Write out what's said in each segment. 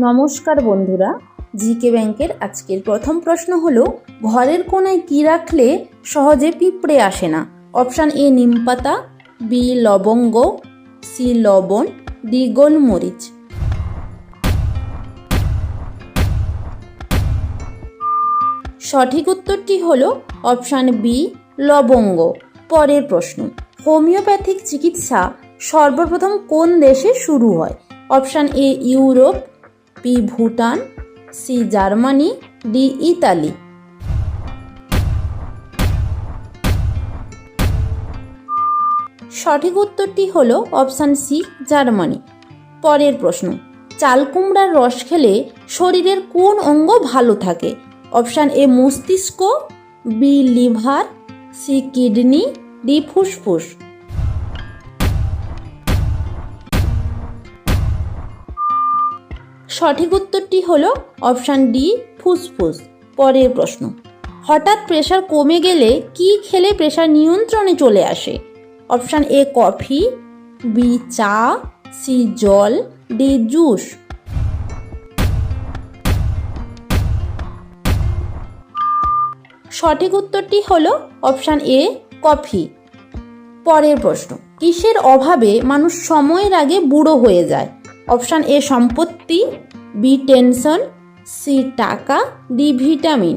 নমস্কার বন্ধুরা, জিকে ব্যাংকের আজকের প্রথম প্রশ্ন হলো, ঘরের কোণায় কি রাখলে সহজে পিঁপড়ে আসে না? অপশান এ নিমপাতা বি লবঙ্গ, সি লবণ, ডি গোলমরিচ। সঠিক উত্তরটি হল অপশান বি, লবঙ্গ। পরের প্রশ্ন, হোমিওপ্যাথিক চিকিৎসা সর্বপ্রথম কোন দেশে শুরু হয়? Option A Europe B Bhutan, C Germany, D Italy. সঠিক উত্তরটি হলো অপশান সি, জার্মানি। পরের প্রশ্ন, চাল কুমড়ার রস খেলে শরীরের কোন অঙ্গ ভালো থাকে? অপশান এ, মস্তিষ্ক, B, liver, C, kidney, D, ফুসফুস। সঠিক উত্তরটি হলো অপশান ডি, ফুসফুস। পরের প্রশ্ন, হঠাৎ প্রেশার কমে গেলে কি খেলে প্রেশার নিয়ন্ত্রণে চলে আসে? অপশান এ, কফি, বি, চা, সি, জল, ডি, জুস। সঠিক উত্তরটি হলো অপশান এ, কফি। পরের প্রশ্ন, কিসের অভাবে মানুষ সময়ের আগে বুড়ো হয়ে যায়? অপশান এ, সম্পত্তি বি টেনশন, সি টাকা, ডি ভিটামিন।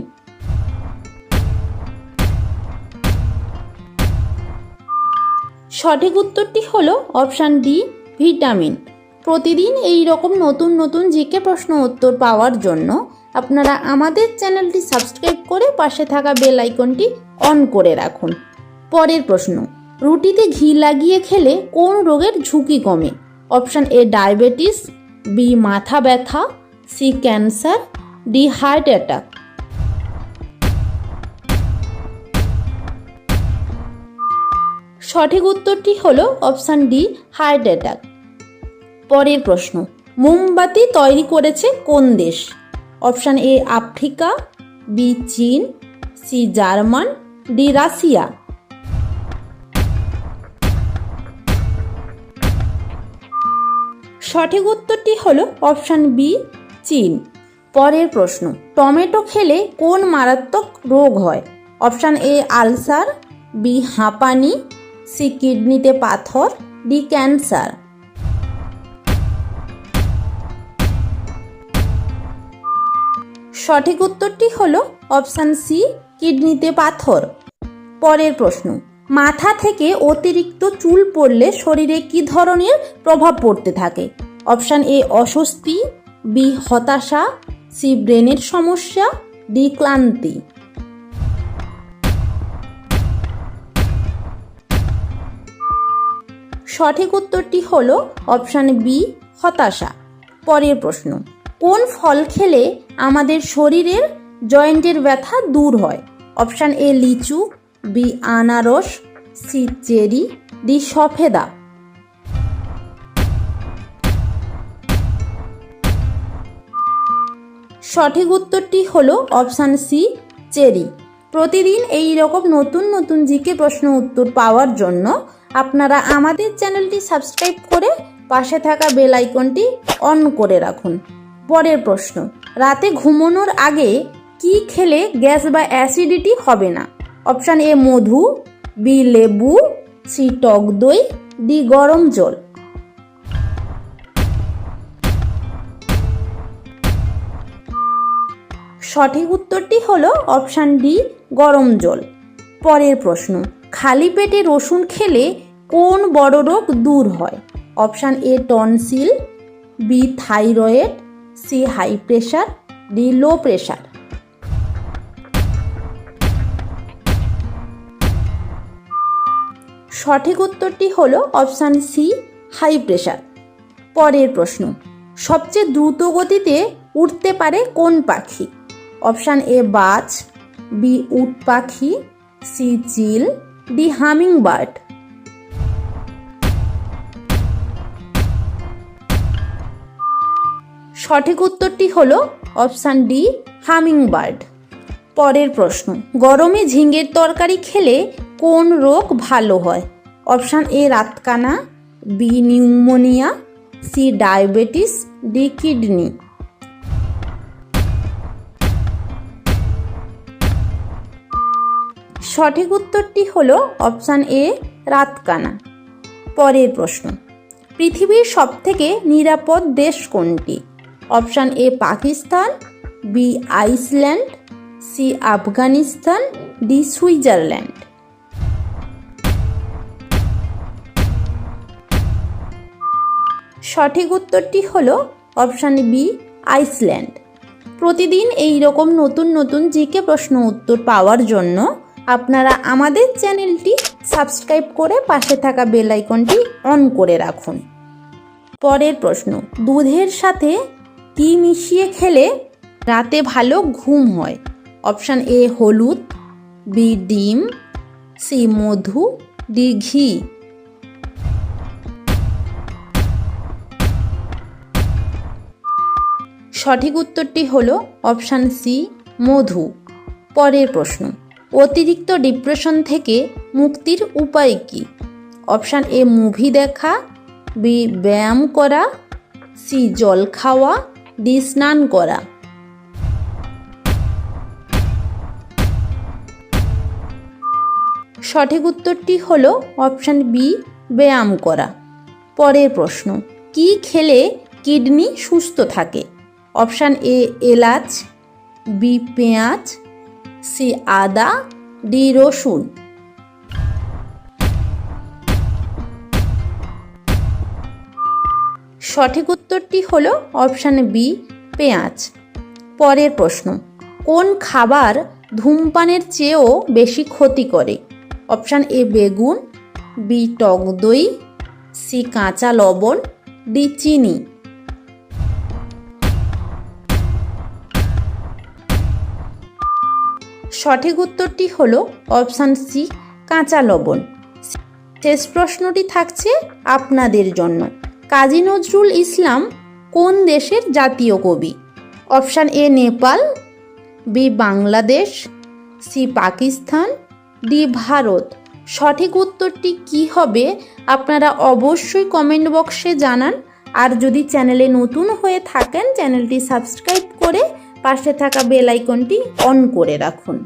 সঠিক উত্তরটি হলো অপশান ডি, ভিটামিন। প্রতিদিন এই রকম নতুন নতুন জিকে প্রশ্ন উত্তর পাওয়ার জন্য আপনারা আমাদের চ্যানেলটি সাবস্ক্রাইব করে পাশে থাকা বেল আইকনটি অন করে রাখুন। পরের প্রশ্ন, রুটিতে ঘি লাগিয়ে খেলে কোন রোগের ঝুঁকি কমে? অপশান এ, ডায়াবেটিস বি মাথা ব্যথা, C cancer, D heart attack. সঠিক উত্তরটি হলো অপশান ডি, হার্ট অ্যাটাক। পরের প্রশ্ন, মোমবাতি তৈরি করেছে কোন দেশ? অপশান এ, আফ্রিকা, বি চীন, সি জার্মান, ডি রাশিয়া। সঠিক উত্তরটি হলো অপশান বি, চীন। পরের প্রশ্ন, টমেটো খেলে কোন মারাত্মক রোগ হয়? অপশান এ, আলসার, বি, হাঁপানি, সি, কিডনিতে পাথর, ডি, ক্যান্সার। সঠিক উত্তরটি হলো অপশান সি, কিডনিতে পাথর। পরের প্রশ্ন মাথা থেকে অতিরিক্ত চুল পড়লে শরীরে কি ধরনের প্রভাব পড়তে থাকে? অপশান এ, অস্বস্তি, বি, হতাশা, সি, ব্রেনের সমস্যা, ডি, ক্লান্তি। সঠিক উত্তরটি হল অপশান বি, হতাশা। পরের প্রশ্ন, কোন ফল খেলে আমাদের শরীরের জয়েন্টের ব্যথা দূর হয়? অপশান এ, লিচু বি আনারস, সি চেরি, ডি সফেদা। সঠিক উত্তরটি হলো অপশান সি, চেরি। প্রতিদিন এই রকম নতুন নতুন জিকে প্রশ্ন উত্তর পাওয়ার জন্য আপনারা আমাদের চ্যানেলটি সাবস্ক্রাইব করে পাশে থাকা বেল আইকনটি অন করে রাখুন। পরের প্রশ্ন, রাতে ঘুমানোর আগে কি খেলে গ্যাস বা অ্যাসিডিটি হবে না? অপশান এ মধু, বি লেবু, সি টক দই, ডি গরম জল। সঠিক উত্তরটি হলো অপশান ডি, গরম জল। পরের প্রশ্ন, খালি পেটে রসুন খেলে কোন বড় রোগ দূর হয়? Option A tonsil, B thyroid, C high pressure, D low pressure. সঠিক উত্তরটি হলো অপশান সি, হাই প্রেশার। পরের প্রশ্ন, সবচেয়ে দ্রুত গতিতে উঠতে পারে কোন পাখি? অপশান এ, বাজ, বি, উট পাখি, সি, চিল, ডি হামিং বার্ড সঠিক উত্তরটি হলো অপশান ডি হামিং বার্ড পরের প্রশ্ন, গরমে ঝিঙ্গের তরকারি খেলে কোন রোগ ভালো হয়? অপশান এ, রাতকানা, B, pneumonia, C, diabetes, D, kidney. সঠিক উত্তরটি হল অপশান এ, রাতকানা। পরের প্রশ্ন, পৃথিবীর সবথেকে নিরাপদ দেশ কোনটি? Option A, Pakistan, B, Iceland, C, Afghanistan, D, Switzerland. সঠিক উত্তরটি হল অপশান বি, আইসল্যান্ড। প্রতিদিন এই রকম নতুন নতুন জিকে প্রশ্ন উত্তর পাওয়ার জন্য আপনারা আমাদের চ্যানেলটি সাবস্ক্রাইব করে পাশে থাকা বেল আইকনটি অন করে রাখুন। পরের প্রশ্ন, দুধের সাথে কি মিশিয়ে খেলে রাতে ভালো ঘুম হয়? অপশান এ, হলুদ, বি, ডিম, সি, মধু, ডি, ঘি। সঠিক উত্তরটি হল অপশান সি, মধু। পরের প্রশ্ন, অতিরিক্ত ডিপ্রেশন থেকে মুক্তির উপায় কি? অপশান এ, মুভি দেখা, বি, ব্যায়াম করা, সি, জল খাওয়া, ডি, স্নান করা। সঠিক উত্তরটি হল অপশান বি, ব্যায়াম করা। পরের প্রশ্ন, কি খেলে কিডনি সুস্থ থাকে? অপশান এ এলাচ, বি পেঁয়াজ, সি আদা, ডি রসুন। সঠিক উত্তরটি হলো অপশান বি, পেঁয়াজ। পরের প্রশ্ন, কোন খাবার ধূমপানের চেয়েও বেশি ক্ষতি করে? অপশান এ বেগুন, বি টক দই, সি কাঁচা লবণ, ডি চিনি। সঠিক উত্তরটি হলো অপশান সি, কাঁচা লবণ। শেষ প্রশ্নটি থাকছে আপনাদের জন্য। কাজী নজরুল ইসলাম কোন দেশের জাতীয় কবি? Option A, Nepal, B, Bangladesh, C, Pakistan, D, Bharat. সঠিক উত্তরটি কি হবে আপনারা অবশ্যই কমেন্ট বক্সে জানান। আর যদি চ্যানেলে নতুন হয়ে থাকেন, চ্যানেলটি সাবস্ক্রাইব করে পাশে থাকা বেল আইকনটি অন করে রাখুন।